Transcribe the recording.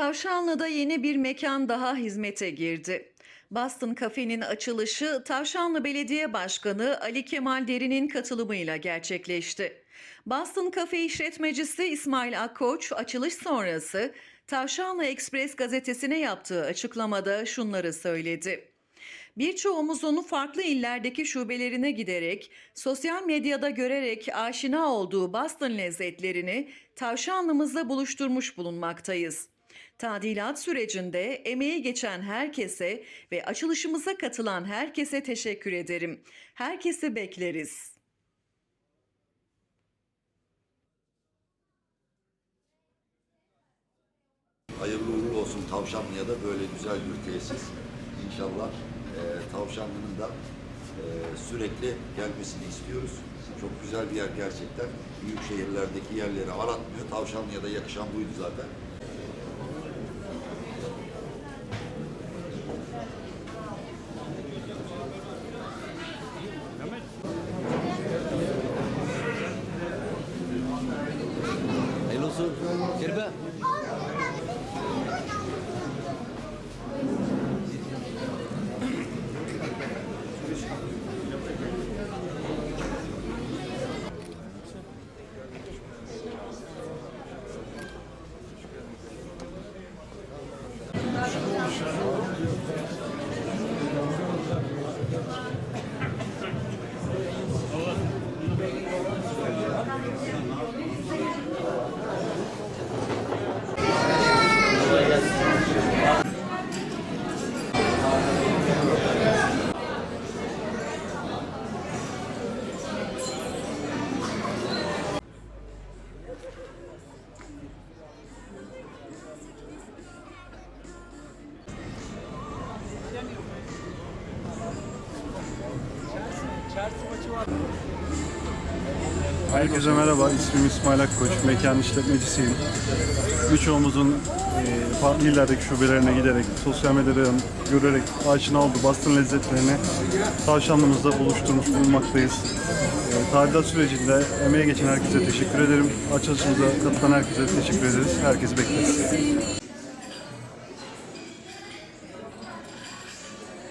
Tavşanlı'da yeni bir mekan daha hizmete girdi. Boston Cafe'nin açılışı Tavşanlı Belediye Başkanı Ali Kemal Derin'in katılımıyla gerçekleşti. Boston Cafe işletmecisi İsmail Akkoç açılış sonrası Tavşanlı Express gazetesine yaptığı açıklamada şunları söyledi. Birçoğumuzun farklı illerdeki şubelerine giderek, sosyal medyada görerek aşina olduğu Boston lezzetlerini tavşanlımızla buluşturmuş bulunmaktayız. Tadilat sürecinde emeği geçen herkese ve açılışımıza katılan herkese teşekkür ederim. Herkesi bekleriz. Hayırlı uğurlu olsun Tavşanlı'ya da böyle güzel bir tesis. İnşallah e, Tavşanlı'nın da e, sürekli gelmesini istiyoruz. Çok güzel bir yer gerçekten. Büyük şehirlerdeki yerleri aratmıyor. Tavşanlı'ya da yakışan buydu zaten. Hayırlı Herkese merhaba, ismim İsmail Akkoç, mekan işletmecisiyim. Birçoğumuzun e, farklı illerdeki şubelerine giderek, sosyal medyadan görerek aşina oldu bastın lezzetlerini tavşanlımızda buluşturmuş bulunmaktayız. E, tadilat sürecinde emeğe geçen herkese teşekkür ederim. Açılışımıza katılan herkese teşekkür ederiz. Herkesi bekleriz.